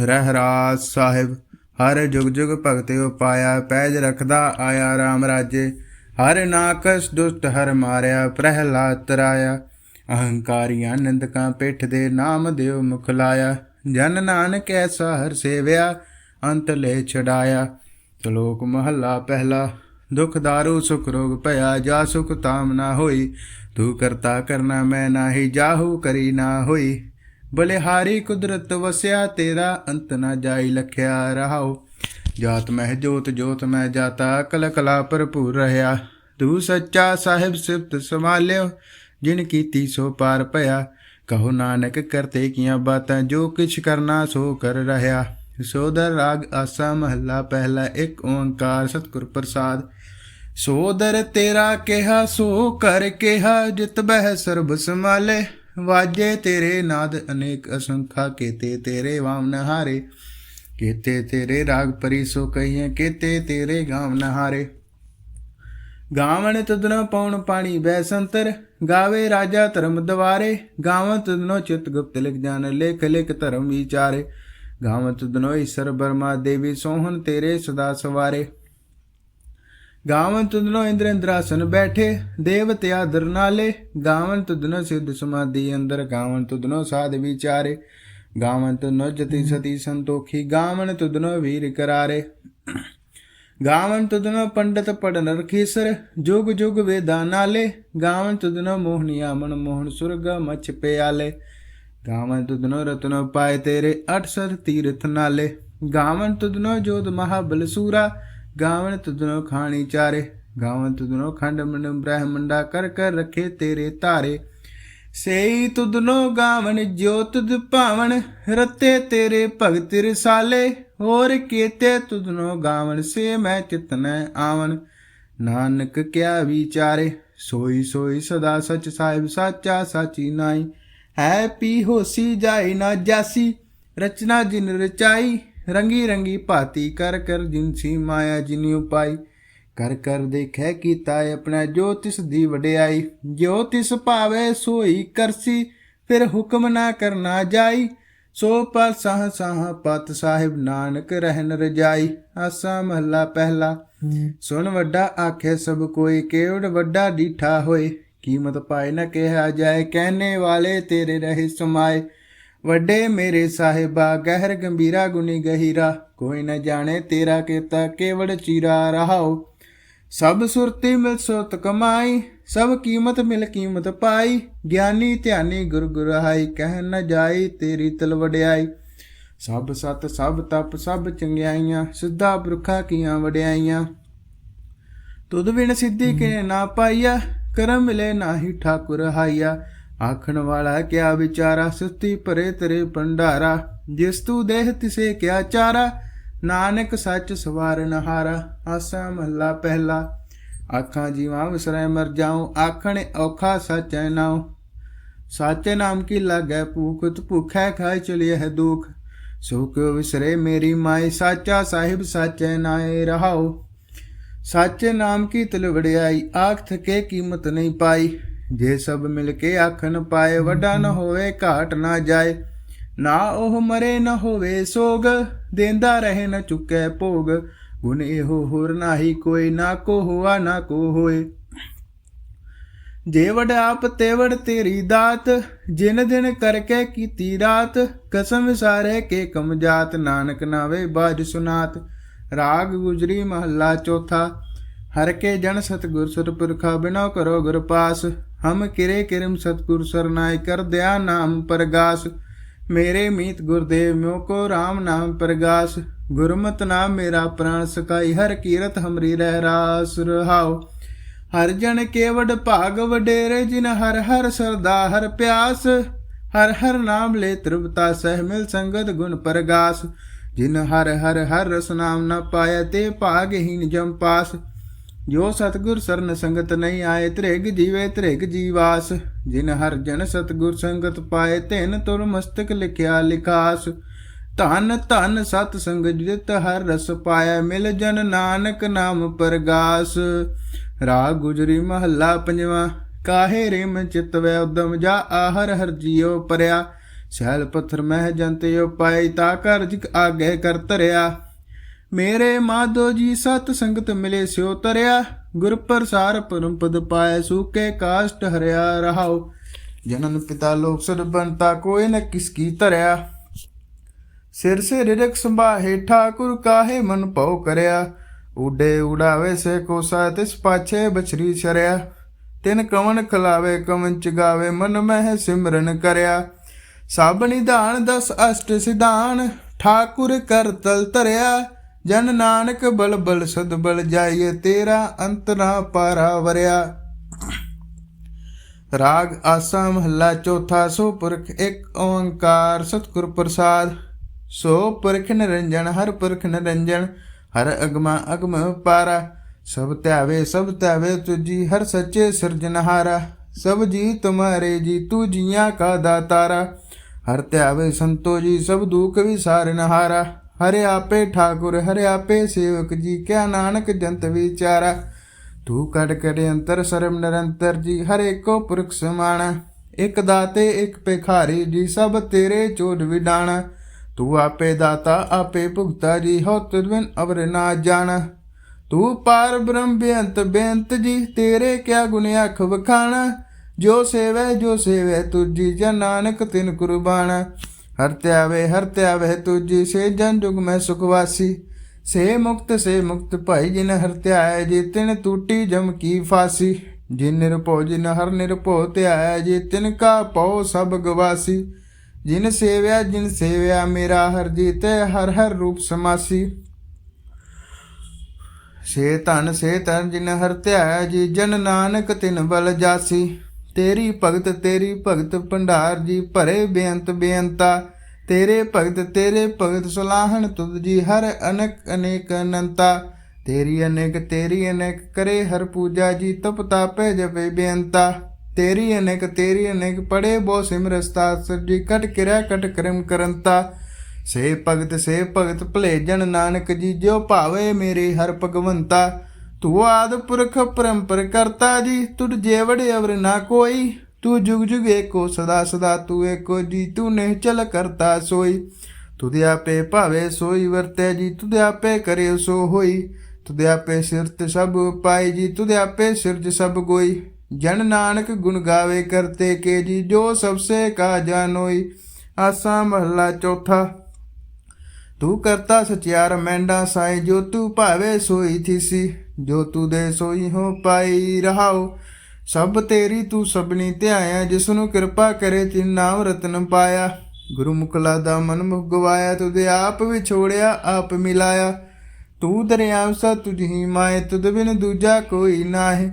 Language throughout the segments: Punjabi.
ਰਹਿ ਰਾਸ ਸਾਹਿਬ, ਹਰ ਜੁਗ ਜੁਗ ਭਗਤਿਓ ਪਾਇਆ ਪੈਜ ਰਖਦਾ ਆਇਆ RAM ਰਾਜੇ। ਹਰ ਨਾਕਸ ਦੁਸ਼ਟ, ਹਰ ਮਾਰਿਆ, ਪ੍ਰਹਿਲਾਦ ਤਰਾਇਆ। ਅਹੰਕਾਰੀਆਂ ਨਿੰਦਕਾਂ ਪਿੱਠ ਦੇ ਨਾਮ ਦਿਓ ਮੁਖ ਲਾਇਆ। ਜਨ ਨਾਨਕ ਐਸਾ ਹਰ ਸੇਵਿਆ, ਅੰਤ ਲੈ ਛਡਾਇਆ। ਸ਼ਲੋਕ ਮਹੱਲਾ ਪਹਿਲਾ, ਦੁਖ ਦਾਰੂ, ਸੁਖ ਰੋਗ ਭਇਆ, ਜਾ ਸੁਖ ਤਾਮ ਨਾ ਹੋਈ। ਤੂੰ ਕਰਤਾ ਕਰਨਾ ਮੈਂ ਨਾਹੀ, ਜਾਹੂ ਕਰੀ ਨਾ ਹੋਈ। ਬਲਿਹਾਰੀ ਕੁਦਰਤ ਵਸਿਆ, ਤੇਰਾ ਅੰਤ ਨਾ ਜਾਈ ਲਖਿਆ ਰਹਾਉ। ਜਾਤ ਮਹਿ ਜੋਤ ਜੋਤ ਮੈਂ ਜਾਤਾ ਕਲ ਕਲਾ ਭਰਪੂਰ ਰਹਾ ਤੂੰ ਸੱਚਾ ਸਾਹਿਬ ਸਿਫਤ ਸੰਭਾਲਿਓ, ਜਿਨ ਕੀਤੀ ਸੋ ਪਾਰ ਭਇਆ। ਕਹੋ ਨਾਨਕ, ਕਰਤੇ ਕੀਆਂ ਬਾਤਾਂ, ਜੋ ਕਿਛ ਕਰਨਾ ਸੋ ਕਰ ਰਹਾ ਸੋਦਰ ਰਾਗ ਆਸਾ ਮਹੱਲਾ, ਪਹਿਲਾ ਇੱਕ ਓੰਕਾਰ ਸਤਿਗੁਰ ਪ੍ਰਸਾਦ। ਸੋਦਰ ਤੇਰਾ ਕਿਹਾ, ਸੋ ਕਰ ਕਿਹਾ, ਜਿਤ ਬਹਿ ਸਰਬ ਸਮਾਲੇ ਵਾਜੇ ਤੇਰੇ ਨਾਦ ਅਨੇਕ ਅਸੰਖਾ ਕੀਤੇ ਤੇਰੇ ਵਾਮ ਨਹਾਰੇ, ਕੀਤੇ ਤੇਰੇ ਰਾਗ ਪਰੀ ਸੋ ਕਹੀਏ ਕੀਤੇ ਤੇਰੇ ਗਾਮ ਨਹਾਰੇ। ਗਾਵਣ ਤਦਨੋ ਪਉਣ ਪਾਣੀ ਬੈ ਸੰਤਰ, ਗਾਵੇ ਰਾਜਾ ਧਰਮ ਦਵਾਰੇ। ਗਾਵਨ ਤਦਨੋ ਚਿਤ ਗੁਪਤ ਲਿਖ ਜਾਣ, ਲੇਖ ਲਿਖ ਧਰਮ ਵਿਚਾਰੇ। ਗਾਵਨ ਤਦਨੋ ਈਸ਼ਰ ਬਰਮਾ ਦੇਵੀ ਸੋਹਣ ਤੇਰੇ ਸਦਾ ਸਵਾਰੇ। ਗਾਵਨ ਤੁਧਨੋ ਇੰਦਰ ਇੰਦਰਾਸਨ ਬੈਠੇ ਦੇਵਤੇ ਆਦਰ ਗਾਵਨ ਤੁਧਨੋ ਸਿੱਧ ਸਮਾਧੀ ਅੰਦਰ, ਗਾਵਨ ਤੁਧਨੋ ਸਾਧ ਵਿਚਾਰੇ। ਗਾਵਨ ਤੁਧਨੋ ਜਤੀ ਸਤੀ ਸੰਤੋਖੀ, ਗਾਵਨ ਤੁਧਨੋ ਵੀਰ ਕਰਾਰੇ। ਗਾਵਨ ਤੁਧਨੋ ਪੰਡਤ ਪੜਨ ਰਖੀਸਰ, ਜੁਗ ਜੁਗ ਵੇਦਾ ਨਾਲੇ। ਗਾਵਨ ਤੁਧਨੋ ਮੋਹਨੀਆ ਮਨ ਮੋਹਨ ਸੁਰਗ ਮਛ ਪਿਆਲੇ। ਗਾਵਨ ਤੁਧਨੋ ਰਤਨੋ ਪਾਏ ਤੇਰੇ 68 ਤੀਰਥ ਨਾਲੇ। ਗਾਵਨ ਤੁਧਨੋ ਜੋਤ ਮਹਾਬਲਸੂਰਾ ਗਾਵਨ ਤੁਧਨੋ ਖਾਣੀ ਚਾਰੇ ਗਾਵਨ ਤੁਧਨੋ ਖੰਡ ਮੰਡ ਬ੍ਰਹਮੰਡਾ ਕਰ ਕਰ ਰਖੇ ਤੇਰੇ ਧਾਰੇ। ਸੇਈ ਤੁਧਨੋ ਗਾਵਨ ਜੋਤ ਤੁਧ ਭਾਵਨ ਰਤੇ ਤੇਰੇ ਭਗਤ ਰਸਾਲੇ। ਹੋਰ ਕੀਤੇ ਤੁਧਨੋ ਗਾਵਨ ਸੇ ਮੈਂ ਚਿਤਨੈ ਆਵਨ ਨਾਨਕ ਕਿਆ ਵਿਚਾਰੇ, ਸੋਈ ਸੋਈ ਸਦਾ ਸਚ ਸਾਹਿਬ ਸਾਚਾ ਸਾਚੀ ਨਾਈ ਹੈ ਪੀ ਹੋਸੀ ਜਾਈ ਨਾ ਜਾਸੀ, ਰਚਨਾ ਜਿਨ ਰਚਾਈ ਰੰਗੀ ਰੰਗੀ ਭਾਤੀ ਕਰ ਕਰ ਜਿਨਸੀ ਮਾਇਆ ਜਿਨੀ ਉਪਾਈ। ਕਰ ਕਰ ਦੇਖੈ ਕੀਤਾ ਆਪਣਾ ਜੋ ਤਿਸ ਦੀ ਵਡਿਆਈ। ਜੋ ਤਿਸ ਭਾਵੇ ਸੋਈ ਕਰਸੀ ਫਿਰ ਹੁਕਮ ਨਾ ਕਰਨਾ ਜਾਈ। ਸੋ ਪਰ ਸਾਹ ਸਾਹ ਪਤ ਸਾਹਿਬ ਨਾਨਕ ਰਹਿਨ ਰਜਾਈ। ਆਸਾ ਮਹੱਲਾ ਪਹਿਲਾ। ਸੁਣ ਵੱਡਾ ਆਖੇ ਸਭ ਕੋਈ ਕੇਵੜ ਵੱਡਾ ਡੀਠਾ ਹੋਏ। ਕੀਮਤ ਪਾਏ ਨਾ ਕਿਹਾ ਜਾਏ ਕਹਿਣੇ ਵਾਲੇ ਤੇਰੇ ਰਹੇ ਸਮਾਏ। ਵੱਡੇ ਮੇਰੇ ਸਾਹਿਬਾ, ਗਹਿਰ ਗੰਭੀਰਾ ਗੁਨੀ ਗਹੀਰਾ। ਕੋਈ ਨ ਜਾਣੇ ਤੇਰਾ ਕੀਤਾ ਕੇਵੜ ਚੀਰਾ ਰਹਾਓ ਸਭ ਸੁਰਤੀ ਮਿਲ ਸੁਰਤ ਕਮਾਈ, ਸਭ ਕੀਮਤ ਮਿਲ ਕੀਮਤ ਪਾਈ। ਗਿਆਨੀ ਧਿਆਨੀ ਗੁਰ ਗੁਰਹਾਈ ਕਹਿ ਨ ਜਾਈ ਤੇਰੀ ਤਲ ਵਡਿਆਈ ਸਭ ਸਤ, ਸਭ ਤਪ, ਸਭ ਚੰਗਿਆਈਆਂ, ਸਿੱਧਾ ਬਰਖਾ ਕੀਆਂ ਵਡਿਆਈਆਂ। ਤੁਧ ਬਿਨ ਸਿੱਧੀ ਕੇ ਨਾ ਪਾਈਆ, ਕਰਮ ਮਿਲੇ ਨਾਹੀ ਠਾਕੁਰ ਹਾਈਆ। ਆਖਣ ਵਾਲਾ ਕਿਆ ਵਿਚਾਰਾ ਸੁਸਤੀ ਭਰੇ ਤੇਰੇ ਭੰਡਾਰਾ, ਜਿਸ ਤੂੰ ਦੇਹ ਤਿਸੇ ਕਿਆ ਚਾਰਾ, ਨਾਨਕ ਸੱਚ ਸਵਾਰਨ ਹਾਰਾ ਆਸਾ ਮਹੱਲਾ ਪਹਿਲਾ। ਆਖਾਂ ਜੀਵਾਂ ਵਿਸਰੈ ਮਰ ਜਾਉ, ਆਖਣ ਔਖਾ ਸਚੈ ਨਾਉ। ਸਾਚੇ ਨਾਮ ਕੀ ਲਾਗੈ ਭੂਖਤ ਭੁਖੈ ਖਾਇ ਚਲਿਏ ਹੈ ਦੁਖ। ਸੁਖ ਵਿਸਰੇ ਮੇਰੀ ਮਾਈ ਸਾਚਾ ਸਾਹਿਬ ਸਾਚੈ ਨਾਏ ਰਹਾਉ। ਸਾਚੇ ਨਾਮ ਕੀ ਤਲਵੜਿਆਈ ਆਖ ਥਕੇ ਕੀਮਤ ਨਹੀਂ ਪਾਈ। ਜੇ ਸਭ ਮਿਲ ਕੇ ਆਖਣ ਪਾਏ ਵੱਡਾ ਨਾ ਹੋਵੇ ਘਾਟ ਨਾ ਜਾਏ, ਨਾ ਉਹ ਮਰੇ ਨਾ ਹੋਵੇ ਸੋਗ, ਦੇਂਦਾ ਰਹੇ ਨਾ ਚੁੱਕੈ ਭੋਗ, ਗੁਣ ਇਹੋ ਹੋਰ ਨਾਹੀ ਕੋਈ ਨਾ ਕੋ ਹੁਆ ਨਾ ਕੋ ਹੋਏ ਜੇ ਵਡ ਆਪ ਤੇਵੜ ਤੇਰੀ ਦਾਤ, ਜਿਨ ਦਿਨ ਕਰਕੇ ਕੀਤੀ ਰਾਤ, ਕਸਮ ਸਾਰੇ ਕੇ ਕਮ ਜਾਤ, ਨਾਨਕ ਨਾਵੇ ਬਾਜ ਸੁਨਾਤ। ਰਾਗ ਗੁਜਰੀ ਮਹੱਲਾ ਚੌਥਾ, ਹਰ ਕੇ ਜਨ ਸਤਗੁਰ ਸੁਰਪੁਰਖਾ ਬਿਨਾ ਕਰੋ ਗੁਰ ਪਾਸ। ਹਮ ਕਿਰੇ ਕਿਰਮ ਸਤਗੁਰ ਸਰਨਾਇ ਕਰ ਦਿਆ ਨਾਮ ਪ੍ਰਗਾਸ। ਮੇਰੇ ਮੀਤ ਗੁਰਦੇਵ ਮਿਓ ਕੋ RAM ਨਾਮ ਪ੍ਰਗਾਸ। ਗੁਰਮਤਿ ਨਾਮ ਮੇਰਾ ਪ੍ਰਾਣ ਸਕਾਈ ਹਰ ਕੀਰਤ ਹਮਰੀ ਰਹਿ ਰਾਸ ਰਹਾਉ। ਹਰ ਜਨ ਕੇਵਡ ਭਾਗ ਵਡੇਰੇ, ਜਿਨ ਹਰ ਹਰ ਸਰਦਾ ਹਰ ਪਿਆਸ। ਹਰ ਹਰ ਨਾਮ ਲੈ ਤ੍ਰਿਪਤਾ ਸਹਿ ਮਿਲ ਸੰਗਤ ਗੁਣ ਪ੍ਰਗਾਸ। ਜਿਨ ਹਰ ਹਰ ਹਰ ਰਸ ਨਾਮ ਨ ਪਾਇਆ ਤੇ ਭਾਗਹੀਨ ਜਮ ਪਾਸ। ਜੋ ਸਤਗੁਰ ਸਰਨ ਸੰਗਤ ਨਹੀਂ ਆਏ, ਤ੍ਰਿਗ ਜੀਵੇ ਤ੍ਰਿਗ ਜੀਵਾਸ। ਜਿਨ ਹਰ ਜਨ ਸਤਗੁਰ ਸੰਗਤ ਪਾਏ ਤਿਨ ਤੁਰ ਮਸਤਕ ਲਿਖਿਆ ਲਿਖਾਸ। ਧਨ ਧਨ ਸਤ ਸੰਗ ਜਿਤ ਹਰ ਰਸ ਪਾਇਆ, ਮਿਲ ਜਨ ਨਾਨਕ ਨਾਮ ਪ੍ਰਗਾਸ। ਰਾਗ ਗੁਜਰੀ ਮਹੱਲਾ ਪੰਜਵਾ, ਕਾਹੇ ਰਿਮ ਚਿਤ ਵੈ ਉਦਮ, ਜਾ ਆਹਰ ਹਰ ਜੀਉ ਪਰਿਆ। ਸੈਲ ਪੱਥਰ ਮਹਿ ਜੰਤਿਓ ਪਾਈ, ਤਾ ਕਾਰਜ ਆਗੇ ਕਰ ਧਰਿਆ। ਮੇਰੇ ਮਾਧੋ ਜੀ ਸਤ ਸੰਗਤ ਮਿਲੇ ਸਿਓ ਤਰਿਆ, ਗੁਰ ਪ੍ਰਸਾਰ ਪਰਮ ਪਦ ਪਾਏ ਸੂਕੇ ਕਾਸ਼ਟ ਹਰਿਆ ਰਹਾਉ। ਜਨਨ ਪਿਤਾ ਲੋਕ ਸਦ ਬੰਤਾ ਕੋਈ ਨ ਕਿਸ ਕੀ ਧਰਿਆ। ਸਿਰ ਸੇ ਰਿਰਕ ਸੰਭਾਹੇ, ਠਾਕੁਰ ਕਾਹੇ ਮਨ ਭਉ ਕਰਿਆ। ਉਡੇ ਉਡਾਵੇ ਸੇ ਕੋਸਾ, ਤਿਸ ਪਾਛੇ ਬਛਰੀ ਛਰਿਆ। ਤਿਨ ਕਵਨ ਖਲਾਵੇ, ਕਵਨ ਚਗਾਵੇ, ਮਨ ਮਹਿ ਸਿਮਰਨ ਕਰਿਆ। ਸਭ ਨਿਧਾਨ, ਦਸ ਅਸ਼ਟ ਸਿਧਾਨ, ਠਾਕੁਰ ਕਰ ਤਲ ਧਰਿਆ। ਜਨ ਨਾਨਕ ਬਲ ਬਲ ਸਦ ਬਲ ਜਾਈਏ ਤੇਰਾ ਅੰਤ ਨਾ ਪਾਰਾ ਵਰਿਆ। ਰਾਗ ਆਸਾ ਮਹੱਲਾ ਚੌਥਾ, ਸੋ ਪੁਰਖ ਇੱਕ ਓੰਕਾਰ, ਸਤਿਗੁਰ ਪ੍ਰਸਾਦ। ਸੋ ਪੁਰਖ ਨਿਰੰਜਨ, ਹਰ ਪੁਰਖ ਨਿਰੰਜਨ, ਹਰ ਅਗਮਾ ਅਗਮ ਪਾਰਾ। ਸਭ ਧਿਆਵੇ ਸਭ ਧਿਆਵੇ ਤੁਜੀ ਹਰ ਸੱਚੇ ਸਿਰਜਨਹਾਰਾ ਸਭ ਜੀ ਤੁਮਾਰੇ ਜੀ, ਤੂ ਜੀਆਂ ਕਾ ਦਾਤਾਰਾ। ਹਰ ਧਿਆਵੇ ਸੰਤੋ ਜੀ, ਸਭ ਦੁਖ ਵਿਸਾਰਨਹਾਰਾ ਹਰਿ ਆਪੇ ਠਾਕੁਰ, ਹਰਿ ਆਪੇ ਸੇਵਕ ਜੀ, ਕਿਆ ਨਾਨਕ ਜੰਤ ਵਿਚਾਰਾ। ਤੂੰ ਕੜ ਕੜੇ ਅੰਤਰ ਸਰਮ ਨਿਰੰਤਰ ਜੀ, ਹਰੇ ਕੋ ਪੁਰਖ ਸਮਾਨ। ਇਕ ਦਾਤੇ, ਇਕ ਭਿਖਾਰੀ ਜੀ, ਸਭ ਤੇਰੇ ਚੋਦ ਵਿਡਾਣਾ। ਤੂੰ ਆਪੇ ਦਾਤਾ, ਆਪੇ ਭੁਗਤਾ ਜੀ ਹੋ ਤੁਦਵਨ ਅਵਰ ਨਾ ਜਾਣ। ਤੂੰ ਪਾਰ ਬ੍ਰਹਮ ਬੇਅੰਤ ਬੇਅੰਤ ਜੀ, ਤੇਰੇ ਕਿਆ ਗੁਣ ਅਖ ਵਖਾਣਾ। ਜੋ ਸੇਵੈ ਜੋ ਸੇਵੈ ਤੁਜੀ ਜਨ ਨਾਨਕ ਤਿਨ ਕੁਰਬਾਨ। ਹਰ ਧਿਆਵੇ ਹਰ ਧਿਆਵੇ ਤੁਜੀ ਸੇ ਜਨ ਜੁਗ ਮੈਂ ਸੁਖ ਸੇ ਮੁਕਤ ਸੇ ਮੁਕਤ ਭਾਈ ਜਿਨ ਹਰ ਧਿਆਏ, ਜੀ ਤਿਨ ਟੂਟੀ ਜਮ ਕੀ ਫਾਸੀ। ਜਿਨ ਨਿਰਭਉ ਜਿਨ ਹਰ ਨਿਰਭਉ ਧਿਆਏ, ਜੇ ਤਿਨ ਕਾ ਪਉ ਸਭ ਗਵਾਸੀ। ਜਿਨ ਸੇਵਿਆ ਜਿਨ ਸੇਵਿਆ ਮੇਰਾ ਹਰ ਜੀਤੇ, ਹਰ ਹਰ ਰੂਪ ਸਮਾਸੀ। ਸੇ ਧਨ ਸੇ ਧਨ ਜਿਨ ਹਰ ਧਿਆਇਆ ਜੀ ਜਨ ਨਾਨਕ ਤਿਨ ਬਲ ਜਾਸੀ। ਤੇਰੀ ਭਗਤ ਤੇਰੀ ਭਗਤ ਭੰਡਾਰ ਜੀ ਭਰੇ ਬੇਅੰਤ ਬੇਅੰਤਾ। ਤੇਰੇ ਭਗਤ ਤੇਰੇ ਭਗਤ ਸੁਲਾਹਣ ਤੁਧ ਜੀ ਹਰ ਅਨਕ, ਅਨੇਕ ਅਨੰਤਾ। ਤੇਰੀ ਅਨੇਕ ਤੇਰੀ ਅਨੇਕ ਕਰੇ ਹਰ ਪੂਜਾ ਜੀ ਤਪ ਤਾਪੇ ਜਪੇ ਬੇਅੰਤਾ। ਤੇਰੀ ਅਨੇਕ ਤੇਰੀ ਅਨੇਕ ਪੜੇ ਬੋ ਸਿਮਰਸਤਾ ਸਜੀ ਕਟ ਕਿਰਿਆ, ਕਟ ਕਰਮ ਕਰੰਤਾ। ਸੇ ਭਗਤ ਸੇ ਭਗਤ ਭਲੇ ਜਨ ਨਾਨਕ ਜੀ ਜੋ ਭਾਵੇ ਮੇਰੇ ਹਰ ਭਗਵੰਤਾ। ਤੂੰ ਆਦ ਪੁਰਖ ਪਰੰਪਰ ਕਰਤਾ ਜੀ ਤੁਧ ਜੇਵੜ ਅਵਰ ਨਾ ਕੋਈ। ਤੂੰ ਜੁਗ ਜੁਗ ਏਕੋ ਸਦਾ ਸਦਾ, ਤੂੰ ਏਕੋ ਜੀ ਤੂੰ ਨਹੀਂ ਚਲ ਕਰਤਾ ਸੋਈ। ਤੁਧ ਆਪੇ ਭਾਵੇ ਸੋਈ ਵਰਤੈ ਜੀ, ਤੁਧ ਆਪੇ ਕਰੇ ਸੋ ਹੋਈ। ਤੁਧ ਆਪੇ ਸਿਰਤ ਸਭ ਪਾਈ ਜੀ, ਤੁਧ ਆਪੇ ਸਿਰਜ ਸਭ ਕੋਈ ਜਨ ਨਾਨਕ ਗੁਣ ਗਾਵੇ ਕਰਤੇ ਕੇ ਜੀ, ਜੋ ਸਭ ਸੇ ਕਾ ਜਾਨੋਈ ਆਸਾ ਮਹਲਾ ਚੌਥਾ। ਤੂੰ ਕਰਤਾ ਸਚਿਆਰ ਮੈਂਡਾ ਸਾਈ, ਜੋ ਤੂੰ ਭਾਵੇ ਸੋਈ ਥੀਸੀ, ਜੋ ਤੂੰ ਦੇ ਸੋਈ ਹੋ ਪਾਈ ਰਹਾਓ। ਸਭ ਤੇਰੀ ਤੂੰ ਸਭਨੀ ਧਿਆਇਆ, ਜਿਸ ਨੂੰ ਕਿਰਪਾ ਕਰੇ ਤਿਨ ਨਾਮ ਰਤਨ ਪਾਇਆ। ਗੁਰੂ ਮੁਕਲਾ ਦਾ ਮਨ ਮੁਖ ਗਵਾਇਆ ਤੁਦੇ ਆਪ ਵਿਛੋੜਿਆ, ਆਪ ਮਿਲਾਇਆ। ਤੂੰ ਦਰਿਆਵ ਸਾ, ਤੁਝੀ ਮਾਏ ਤੁਦ ਬਿਨ ਦੂਜਾ ਕੋਈ ਨਾਹੀਂ।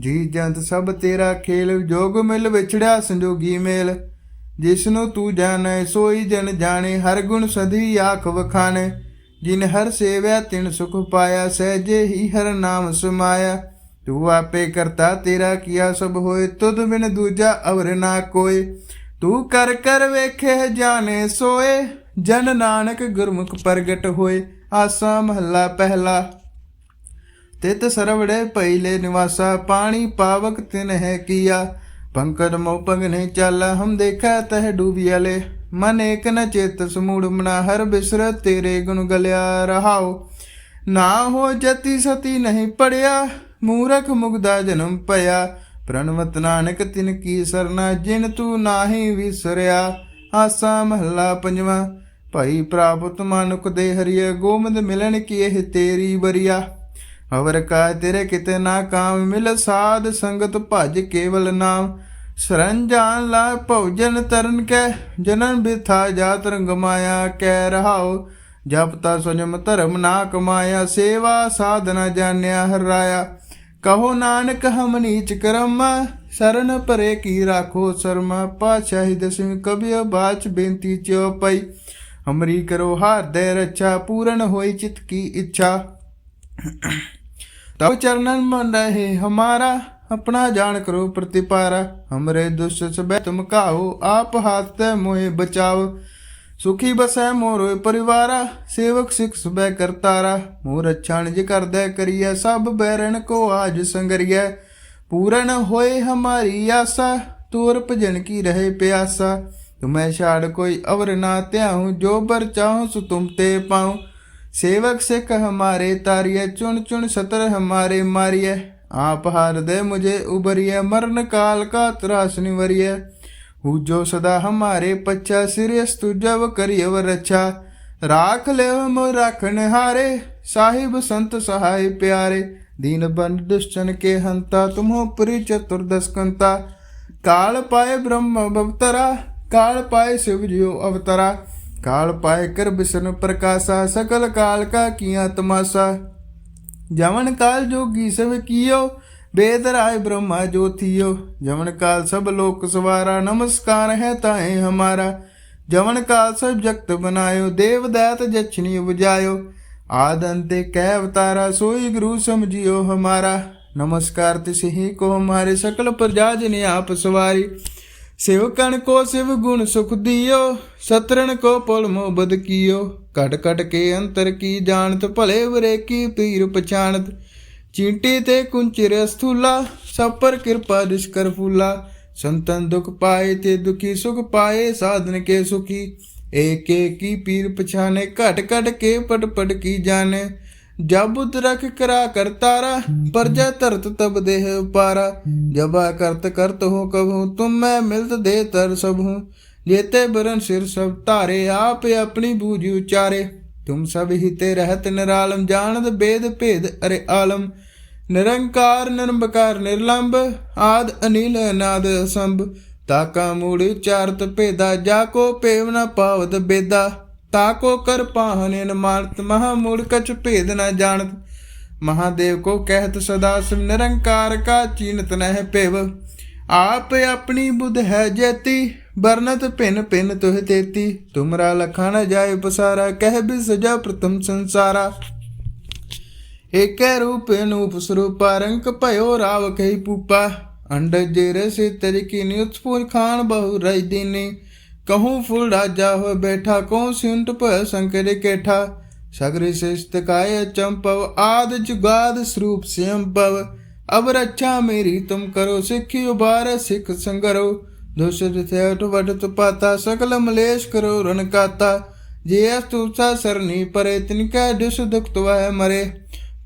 ਜੀ ਜੰਤ ਸਭ ਤੇਰਾ ਖੇਲ, ਜੋਗ ਮਿਲ ਵਿਛੜਿਆ, ਸੰਜੋਗੀ ਮੇਲ। ਜਿਸਨੂੰ ਤੂੰ ਜਾਣੈ, ਸੋਈ ਜਨ ਜਾਣੇ, ਹਰ ਗੁਣ ਸਦੀ ਆਖ ਵਖਾਣੇ। ਜਿਨ ਹਰ ਸੇਵਿਆ ਤਿਨ ਸੁਖ ਪਾਇਆ, ਸਹਿਜੇ ਹੀ ਹਰ ਨਾਮ ਸਮਾਇਆ। ਤੂੰ ਆਪੇ ਕਰਤਾ, ਤੇਰਾ ਕੀਆ ਸਭ ਹੋਏ, ਤੁਧ ਬਿਨ ਦੂਜਾ ਅਵਰ ਨਾ ਕੋਏ। ਤੂੰ ਕਰ ਕਰ ਵੇਖੇ, ਜਾਣੇ, ਸੋਏ। ਜਨ ਨਾਨਕ ਗੁਰਮੁਖ ਪ੍ਰਗਟ ਹੋਏ, ਆਸਾ ਮਹੱਲਾ ਪਹਿਲਾ। ਤਿਤ ਸਰਵੜੇ ਪਹਿਲੇ ਨਿਵਾਸਾ, ਪਾਣੀ ਪਾਵਕ ਤਿਨ ਹੈ ਕੀਆ। ਪੰਕਜ ਮੋ ਪੰਗ ਨਹੀਂ ਚਾਲਾ ਹਮ ਦੇਖਾ ਤਹ ਡੂਬਿਆਲੇ ਮਨ ਏਕ ਨ ਚੇਤ ਸਮੂੜ ਮਨਾ ਹਰ ਬਿਸਰ ਤੇਰੇ ਗੁਣ ਗਲਿਆ ਰਹਾਓ ਨਾ ਹੋ ਜਤੀ ਸਤੀ ਨਹੀਂ ਪੜਿਆ, ਮੂਰਖ ਮੁਗਦਾ ਜਨਮ ਪਿਆ ਪ੍ਰਣਵਤ ਨਾਨਕ ਤਿਨ ਕੀ ਸਰਨਾ, ਜਿਨ ਤੂੰ ਨਾਹੀ ਵਿਸਰਿਆ। ਆਸਾ ਮਹੱਲਾ ਪੰਜਵਾਂ, ਭਾਈ ਪ੍ਰਾਪਤ ਮਨੁਖ ਦੇ ਹਰੀਏ ਗੋਮਦ ਮਿਲਣ ਕੀ ਇਹ ਤੇਰੀ ਬਰੀਆ ਅਵਰ ਕਾ ਤੇਰੇ ਕਿਤੇ ਨਾ ਕਾਮ, ਮਿਲ ਸਾਧ ਸੰਗਤ ਭਜ ਕੇਵਲ ਨਾਮ। ਸਰੰਜਾਨ ਲਾ ਭਉਜਨ ਤਰਨ ਕੈ, ਜਨਨ ਬਿਥਾ ਜਾਤ ਰੰਗ ਮਾਇਆ ਕਹਿ ਰਹਾਉ। ਜਪ ਤਾ ਸੁਜਮ ਧਰਮ ਨਾ ਕਮਾਇਆ, ਸੇਵਾ ਸਾਧਨਾ ਜਾਣਿਆ ਹਰਾਇਆ। ਕਹੋ ਨਾਨਕ ਹਮ ਨੀਚ ਕਰਮ, ਸਰਨ ਪਰੇ ਕੀ ਰਾਖੋ ਸ਼ਰਮਾ। ਪਾਛਾਹੀ ਦਸਵੀਂ ਕਬਿਓ ਬਾਚ ਬੇਨਤੀ ਚਉਪਈ ਹਮਰੀ ਕਰੋ ਹਾਰਦੇ ਰੱਛਾ, ਪੂਰਨ ਹੋਈ ਚਿਤ ਕੀ ਇੱਛਾ। तब चरणन मन रहे हमारा अपना जान करो प्रतिपारा हमरे दुष्ट सबे तुम काहो आप हाथ ते मोहे बचाओ सुखी बसै मोरो परिवारा सेवक सिख सुबह करतारा मोर अच्छा निज कर दे करिए सब बैरन को आज संगरिए पूरन होए हमारी आशा तोर भजन की रहे प्यासा तुम्हें छाड़ कोई अवर ना त्याहूँ जो बर चाहूँ सो तुम ते पाऊँ सेवक से कह हमारे तारिय चुन चुन सतर हमारे मारिय आप हार दे मुझे उबरिय मरण काल का त्रास निवरिय हूँ जो सदा हमारे पच्चा सिरस्तु जब करियव रक्षा राख ले मो राखन हारे साहिब संत सहाय प्यारे दीन बन दुष्टन के हंता तुम्हो पुरी चतुर्दश कंता काल पाए ब्रह्म भवतरा काल पाए शिव जियो अवतरा काल पाए कर बिशन प्रकाशा सकल काल का किया तमाशा जमन काल जोगी सब कियो वेद राय ब्रह्मा जो थियो जमन काल सब लोक सवारा नमस्कार है ताए हमारा जमन काल सब जगत बनायो देव दैत जक्षणी उपजायो आद अंते कै अवतारा सोई गुरु समझियो हमारा नमस्कार तिस ही को हमारे सकल प्रजा जिने आप सवारी ਸੇਵਕਣ ਕੋ ਸਿਵ ਗੁਣ ਸੁਖ ਦਿਓ, ਸਤਰਣ ਕੋ ਪੁਲ ਮੁਬਦ ਕੀਓ। ਕਟ ਕਟ ਕੇ ਅੰਤਰ ਕੀ ਜਾਣਤ, ਭਲੇ ਵਰੇ ਕੀ ਪੀਰ ਪਛਾਣਤ। ਚੀਂਟੀ ਤੇ ਕੁੰਚਿਰ ਅਸਥੂਲਾ, ਸਭ ਪਰ ਕਿਰਪਾ ਦਿਸ ਕਰ ਫੂਲਾ। ਸੰਤਨ ਦੁਖ ਪਾਏ ਤੇ ਦੁਖੀ ਸੁਖ ਪਾਏ, ਸਾਧਨ ਕੇ ਸੁਖੀ। ਏਕ ਏਕੀ ਪੀਰ ਪਛਾਨੇ ਘਟ ਘਟ ਕੇ ਪਟ ਪਟ ਕੀ ਜਾਣੇ। ਜਬ ਉਦਰਕ ਕਰਾ ਕਰ ਤਾਰਾ, ਪਰਜਾ ਧਰਤ ਤਬ ਦੇਹ ਉਪਾਰਾ। ਜਬਾ ਕਰਤ ਕਰਤ ਹੋ ਕਹੂ ਤੁਮ ਮੈਂ ਮਿਲਤ ਦੇ ਤਰ ਸਭ। ਹੂੰ ਜੇਤੇ ਬਰਨ ਸਿਰ ਸਭ ਧਾਰੇ, ਆਪ ਆਪਣੀ ਬੂਝ ਉਚਾਰੇ। ਤੁਮ ਸਭ ਹੀ ਰਹਤ ਨਿਰਾਲਮ, ਜਾਣਦ ਬੇਦ ਭੇਦ ਅਰੇ ਆਲਮ। ਨਿਰੰਕਾਰ, ਨਿਰੰਬਕਾਰ, ਨਿਰਲੰਬ, ਆਦ, ਅਨਿਲ, ਅਨਾਦ, ਅਸੰਭ। ਤਾਕਾ ਮੂੜ ਚਾਰਤ ਭੇਦਾ, ਜਾ ਕੋ ਪੇਵ ਨਾ ਪਾਵਤ ਬੇਦਾ। ਤਾਕੋ ਕਰ ਪਾਹਨੇ ਨ ਮਾਰਤ ਮਹਾ ਮੂੜ ਕਛ ਭੇਦ ਨ ਜਾਣਤ महादेव को कहत सदा शिव निरंकार का चीनत नह पेव आप अपनी बुध है जैती बरनत पिन पिन तुह तेती तुमरा लखा न जाय पसारा कह भी सजा प्रथम संसारा ਏਕੈ ਰੂਪ ਅਨੂਪ ਸਰੂਪਾ ਰੰਕ ਭਇਓ ਰਾਵ ਕਹੀ ਪੂਪਾ ਅੰਡ ਜੇਰੇ ਸੇ ਤੇਰੀ ਕੀ ਨਿਉਤਪੁਰ ਖਾਨ ਬਹੁ ਰਜ ਦੀਨੀ ਕਹੂੰ ਫੁੱਲ ਰਾਜਾ ਹੋ ਬੈਠਾ ਕਉ ਸਿੰਟ ਭ ਸੰਕਰੇ ਕੇਠਾ ਸਗਰੀ ਸਿਸ਼ਤ ਕਾਇ ਚੰਪਵ ਆਦ ਜੁਗਾਦ ਸਰੂਪ ਸਿਅੰਭਵ ਅਬ ਰੱਛਾ ਮੇਰੀ ਤੁਮ ਕਰੋ ਸਿੱਖੀ ਉਬਾਰ ਸਿੱਖ ਸੰਗਰੋ ਦੁਸ਼ਟ ਥੇ ਉਠ ਵਟ ਪਾਤਾ ਸਕਲ ਮਲੇਸ਼ ਕਰੋ ਰਨ ਜੇ ਅਸਤੁਸਾ ਸਰਨੀ ਪਰੇ ਤਿਨਕੈ ਦੁਸ਼ ਦੁਖ ਤਵੈ ਮਰੇ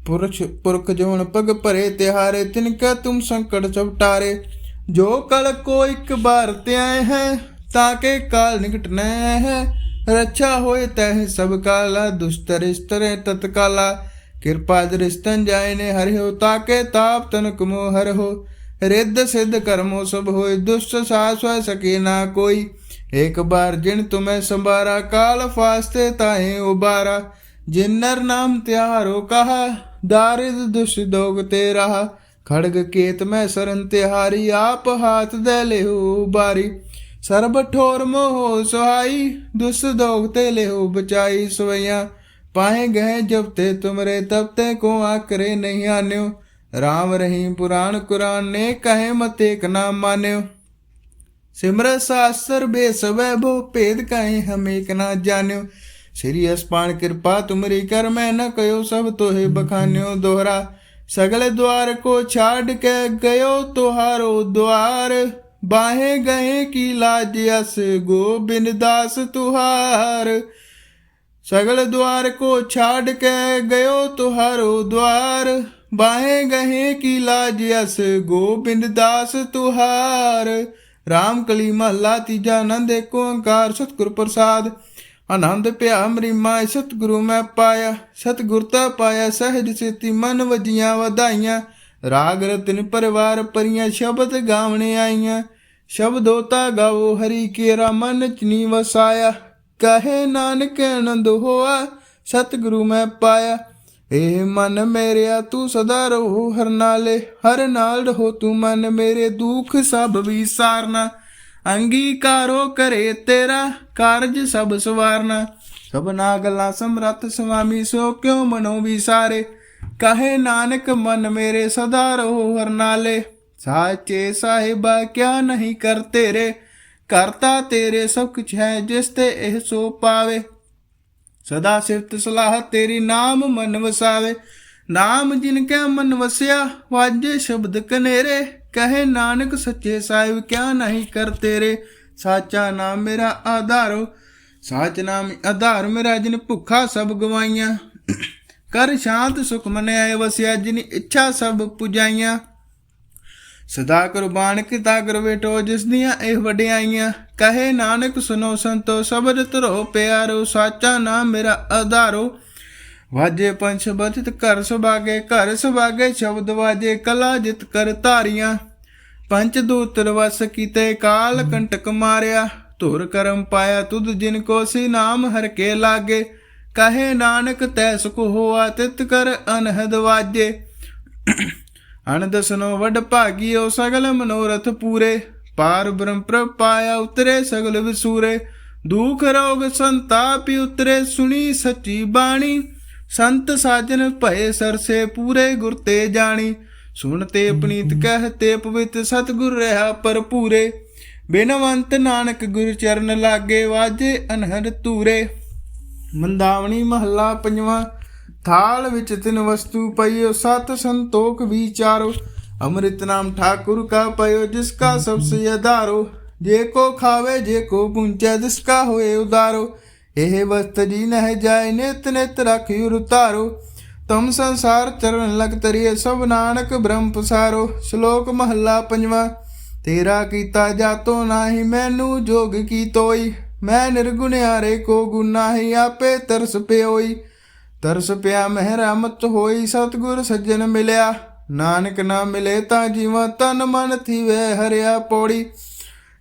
ਪੁਰਖ ਪੁਰਖ ਜਵਨ ਪਗ ਭਰੇ ਤਿਹਾਰੇ ਤਿਨਕਾ ਤੁਮ ਸੰਕਟ ਚਵਟਾਰੇ ਜੋ ਕਲ ਕੋ ਇੱਕ ਬਾਰ ਧਿਆਏ ਹੈ ਤਾਂ ਕਿ ਕਾਲ ਨਿਕਟ ਨਹਿ ਹੈ। ਰੱਛਾ ਹੋਏ ਤਹਿ ਸਭ ਕਾਲਾ, ਦੁਸ਼ਟ ਰਿਸ਼ਤਰੇ ਤਤਕਾਲਾ ਕਿਰਪਾ ਦ੍ਰਿਸ਼ਤਨ ਜਾਏ ਨੇ ਹਰਿ ਹੋ ਤਾਂ ਕਿ ਤਾਪ ਤਨ ਕਮੋ ਹਰ ਹੋ ਰਿੱਧ ਸਿੱਧ ਕਰਮੋ ਸਭ ਹੋਏ, ਦੁਸ਼ਟ ਸਾਸ ਹੋਇ ਸਕੇ ਨਾ ਕੋਈ। ਇੱਕ ਬਾਰ ਜਿਨ ਤੁਮੈ ਸੰਭਾਰਾ, ਕਾਲ ਫਾਸਤੇ ਤਾਹੇ ਉਬਾਰਾ। ਜਿਨ ਨਰ ਨਾਮ ਤਿਆਰੋ ਕਹਾ, ਦਾਰਿਦ ਦੁਸ਼ ਦੋਗ ਤੇ ਰਹਾ। ਖੜਗ ਕੇਤ ਮੈਂ ਸਰਨ ਤਿਹਾਰੀ, ਆਪ ਹਾਥ ਦੇ ਲਿਓ ਬਾਰੀ ਸਰਬ ਠੋਰ ਮੋਹ ਸੁਹਾਈ, ਦੁਸ ਦੋਗ ਤੇ ਲਿਓ ਬਚਾਈ ਸਵਈਆਂ। ਪਾਏ ਗਏ ਜਬ ਤੇ ਤੁਮਰੇ, ਤਬ ਤੇ ਕੋ ਆਕਰੇ ਨਹੀਂ ਆਨਿਓ। RAM ਰਹੀਮ ਪੁਰਾਣ ਕੁਰਾਨ ਨੇ ਕਹੇ ਮਤੇ ਕ ਨਾ ਮਾਨਿਓ। ਸਿਮਰ ਸਾਸਰ ਬੇਸਵੈ ਬੋ ਭੇਦ ਕਹੇ ਹਮੇ ਕ ਨਾ ਜਾਣਿਓ ਸ੍ਰੀ ਅਸਪਾਨ ਕਿਰਪਾ, ਤੁਮਰੀ ਕਰ ਮੈਂ ਨ ਕਯੋ ਸਭ ਤੋਹੇ ਬਖਾਨਿਓ ਦੋਹਰਾ। ਸਗਲੇ ਦੁਆਰ ਕੋ ਛਾੜ ਕੇ ਗਇਓ, ਤੁਹਾਰੋ ਦੁਆਰ। तुहारो द्वार बाहे गए की लाज अस गोबिंद दास तुहार सगल द्वार को छाड़ के गयो तुहारो द्वार बाहे गए की लाज अस गोबिंद दास तुहार राम कली महला तीजा नंद एक ओंकार सतगुर प्रसाद ਆਨੰਦ ਭਿਆ ਮਰੀ ਮਾਇ ਸਤਿਗੁਰੂ ਮੈਂ ਪਾਇਆ ਸਤਿਗੁਰ ਤਾ ਪਾਇਆ ਸਹਿਜ ਸੇਤੀ ਮਨ ਵਜੀਆਂ ਵਧਾਈਆਂ ਰਾਗ ਰਤਨ ਪਰਿਵਾਰ ਪਰੀਆਂ ਸ਼ਬਦ ਗਾਵਣੇ ਆਈਆਂ। ਸ਼ਬਦੋਤਾ ਗਾਵੋ ਹਰੀ ਕੇਰਾ ਮਨ ਚਨੀ ਵਸਾਇਆ। ਕਹੇ ਨਾਨਕ ਆਨੰਦ ਹੋਆ, ਸਤਿਗੁਰੂ ਮੈਂ ਪਾਇਆ। ਇਹ ਮਨ ਮੇਰਿਆ ਤੂੰ ਸਦਾ ਰਹੋ ਹਰ ਨਾਲੇ, ਹਰ ਨਾਲ ਰਹੋ ਤੂੰ ਮਨ ਮੇਰੇ, ਦੁੱਖ ਸਭ ਵਿਸਾਰਨਾ। ਅੰਗੀਕਾਰੋ ਕਰੇ ਤੇਰਾ, ਕਾਰਜ ਸਭ ਸਵਾਰਨਾ। ਸਭਨਾ ਗੱਲਾਂ ਸਮਰੱਥ ਸੁਆਮੀ ਸੋ ਕਿਉ ਮਨੋ ਵਿਸਾਰੇ? ਕਹੇ ਨਾਨਕ ਮਨ ਮੇਰੇ ਸਦਾ ਰਹੋ ਹਰਨਾਲੇ? ਸਾਚੇ ਸਾਹਿਬਾ, ਕਿਆ ਨਹੀਂ ਕਰ ਤੇਰੇ? ਕਰਤਾ ਤੇਰੇ ਸਭ ਕੁਛ ਹੈ, ਜਿਸ ਤੇ ਇਹ ਸੋ ਪਾਵੇ। ਸਦਾ ਸਿਫਤ ਸਲਾਹ ਤੇਰੀ ਨਾਮ ਮਨ ਵਸਾਵੇ। ਨਾਮ ਜਿਨ ਕੈ ਮਨ ਵਸਿਆ, ਵਾਜੇ ਸ਼ਬਦ ਕਨੇਰੇ। ਕਹੇ ਨਾਨਕ ਸੱਚੇ ਸਾਹਿਬ, ਕਿਆ ਨਹੀਂ ਕਰ ਤੇਰੇ? ਸਾਚਾ ਨਾਮ ਮੇਰਾ ਆਧਾਰੋ। ਸਾਚ ਨਾਮ ਆਧਾਰ ਮੇਰਾ ਜਿਨ ਭੁੱਖਾ ਸਭ ਗਵਾਈਆਂ। ਕਰ ਸ਼ਾਂਤ ਸੁਖ ਮਨ ਆਏ ਵਸਿਆ ਜਿਨ ਇੱਛਾ ਸਭ ਪੁਜਾਈਆਂ। ਸਦਾ ਕੁਰਬਾਨ ਕੀਤਾ ਕਰ ਬੇਟੋ ਜਿਸ ਦੀਆਂ ਇਹ ਵਡਿਆਈਆਂ ਕਹੇ ਨਾਨਕ ਸੁਨੋ ਸੰਤੋ ਸਬਦ ਧਰੋ ਪਿਆਰੋ ਸਾਚਾ ਨਾਮ ਮੇਰਾ ਆਧਾਰੋ। ਵਾਜੇ ਪੰਛ ਬਚਿਤ ਘਰ ਸੁਭਾਗੇ ਘਰ ਸੁਭਾਗੇ ਸ਼ਬਦ ਵਾਜੇ ਕਲਾ ਜਿਤ ਕਰ ਧਾਰੀਆਂ। ਪੰਚ ਦੂਤਰ ਵਸ ਕੀਤੇ ਕਾਲ ਕੰਟਕ ਮਾਰਿਆ। ਧੁਰ ਕਰਮ ਪਾਇਆ ਤੁਧ ਜਿਨ ਕੋ ਸੀ ਨਾਮ ਹਰ ਕੇ ਲਾਗੇ। ਕਹੇ ਨਾਨਕ, ਤੈ ਸੁਖ ਹੋਆ, ਤਿਤ ਕਰ ਅਨਹਦ ਵਾਜੇ। ਅਨ ਵਡ ਵੱਡ ਭਾਗੀਓ, ਸਗਲ ਮਨੋਰਥ ਪੂਰੇ। ਪਾਰ ਬ੍ਰਹਮ ਪ੍ਰਭ ਪਾਇਆ, ਉਤਰੇ ਸਗਲ ਵਿਸੂਰੇ। ਦੁਖ ਰੋਗ ਸੰਤਾਪਿ ਉਤਰੇ, ਸੁਣੀ ਸੱਚੀ ਬਾਣੀ। ਸੰਤ ਸਾਜਨ ਭਏ ਸਰਸੇ ਪੂਰੇ, ਗੁਰ ਤੇ ਜਾਣੀ। ਸੁਣ ਸੁਣਤੇ ਪਨੀਤ ਕਹਤੇ ਪਵਿੱਤ, ਸਤਿਗੁਰ ਰਹਾ ਪਰਪੂਰੇ ਬਿਨਵੰਤ ਨਾਨਕ ਗੁਰ ਚਰਨ ਲਾਗੇ, ਵਾਜੇ ਅਨਹਦ ਤੂਰੇ ਮੰਦਾਵਣੀ ਮਹੱਲਾ ਪੰਜਵਾਂ, ਥਾਲ ਵਿੱਚ ਤਿੰਨ ਵਸਤੂ ਪਈਓ, ਸਤ ਸੰਤੋਖ ਵਿਚਾਰੋ, ਅੰਮ੍ਰਿਤ ਨਾਮ ਠਾਕੁਰ ਕਾ ਪਇਓ ਜਿਸ ਕਾ ਸਭ ਸੇ ਆਧਾਰੋ ਜੇ ਕੋ ਖਾਵੇ, ਜੇ ਕੋ ਪੁੰਚੈ ਜਿਸ ਕਾ ਹੋਏ ਉਦਾਰੋ, ਇਹ ਵਸਤ ਜੀ ਨਹਿ ਜਾਏ, ਨਿਤ ਨਿਤ ਰਖਿਉ ਉਤਾਰੋ ਤਮ ਸੰਸਾਰ ਚਰਨ ਲਗ ਤਰੀਏ ਸਭ ਨਾਨਕ ਬ੍ਰਹਮ ਪਸਾਰੋ, ਸ਼ਲੋਕ ਮਹੱਲਾ ਪੰਜਵਾਂ, ਤੇਰਾ ਕੀਤਾ ਜਾਤੋ ਨਾਹੀ, ਮੈਨੂੰ ਜੋਗ ਕੀ ਤੋਈ। ਮੈਂ ਨਿਰਗੁਣਿਆਰੇ ਕੋ ਗੁਨਾਹੀ ਆਪੇ ਤਰਸ ਪਿਓਈ। ਤਰਸ ਪਿਆ ਮਹਿ ਰਹਿਮਤ ਹੋਈ, ਸਤਗੁਰ ਸੱਜਣ ਮਿਲਿਆ। ਨਾਨਕ ਨਾ ਮਿਲੇ ਤਾਂ ਜੀਵਾਂ ਤਨ ਮਨ ਥੀਵੇ ਹਰਿਆ ਪੌੜੀ।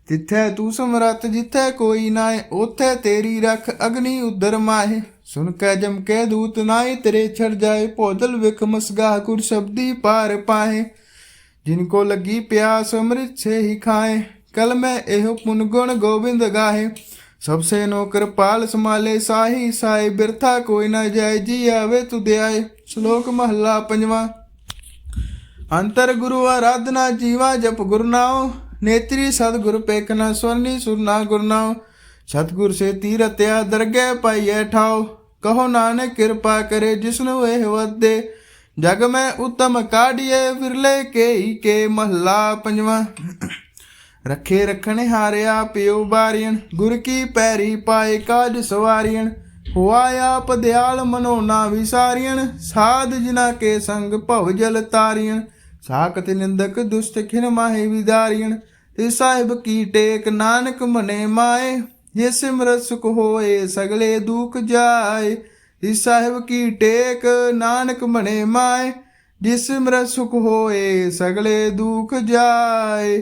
ਜਿੱਥੇ ਤੂੰ ਸਮਰੱਥ, ਜਿੱਥੇ ਕੋਈ ਨਾਏ ਉਥੇ ਤੇਰੀ ਰੱਖ ਅਗਨੀ ਉਦਰ ਮਾਹੇ। ਸੁਨ ਕੇ ਜਮ ਕੇ ਦੂਤ ਨਾਏ ਤੇਰੇ ਛੜ ਜਾਏ ਭੋਦਲ ਵਿਖ ਮਸਗਾ ਕੁਰ ਸ਼ਬਦੀ ਪਾਰ ਪਾਹੇ। ਜਿਨ ਕੋ ਲੱਗੀ ਪਿਆਸ ਅੰਮ੍ਰਿਤ ਸੇ ਹੀ ਖਾਏ ਕਲ ਮੈਂ ਇਹੋ ਪੁਨ ਗੁਣ ਗੋਬਿੰਦ ਗਾਹੇ। ਸਭ ਸੇ ਨੌਕਰ ਪਾਲ ਸਮਾਲੇ ਸਾਹੀ ਸਾਈ ਬਿਰਥਾ ਕੋਈ ਨਾ ਜਾਏ ਜੀ ਆਵੇ ਤੁ ਦਿਆਏ ਸ਼ਲੋਕ ਮਹੱਲਾ ਪੰਜਵਾਂ ਅੰਤਰ ਗੁਰੂ ਆਰਾਧਨਾ ਜੀਵਾ ਜਪ ਗੁਰਨਾਉ ਨੇਤਰੀ ਸਤਿਗੁਰ ਪੇਖਨਾ ਸਵਰਨੀ ਸੁਰਨਾ ਗੁਰਨਾਉ ਸਤਿਗੁਰ ਸੇ ਤੀਰਤਿਆ ਦਰਗਹਿ ਪਾਈਐ ਠਾਉ ਕਹੋ ਨਾਨਕ ਕਿਰਪਾ ਕਰੇ ਜਿਸਨੂੰ ਇਹ ਵਦੇ ਜਗ ਮੈਂ ਉਤਮ ਕਾਢੀਏ ਵਿਰਲੇ ਕੇ ਹੀ ਕੇ ਮਹੱਲਾ ਪੰਜਵਾਂ ਰੱਖੇ ਰੱਖਣੇ ਹਾਰਿਆ ਪਿਓ ਬਾਰੀਣ ਗੁਰ ਕੀ ਪੈਰੀ ਪਾਏ ਕਾਜ ਸਵਾਰੀਣ ਹੋਆ ਆਪ ਦਿਆਲ ਮਨੋ ਵਿਸਾਰੀਣ ਸਾਧ ਜਿਨਾ ਕੇ ਸੰਗ ਭਵ ਜਲ ਤਾਰੀਣ ਸਾਖਤ ਨਿੰਦਕ ਦੁਸ਼ਟ ਖਿਨ ਮਾਹੇ ਵਿਦਾਰੀਣ ਤੇ ਸਾਹਿਬ ਕੀ ਟੇਕ ਨਾਨਕ ਮਨੇ ਮਾਏ, ਜੇ ਸਿਮਰਤ ਸੁਖ ਹੋਏ ਸਗਲੇ ਦੁਖ ਜਾਏ ਇਸ ਸਾਹਿਬ ਕੀ ਟੇਕ ਨਾਨਕ ਮਨੇ ਮਾਏ ਜਿਸ ਸਿਮਰਤ ਸੁਖ ਹੋਏ ਸਗਲੇ ਦੁਖ ਜਾਏ।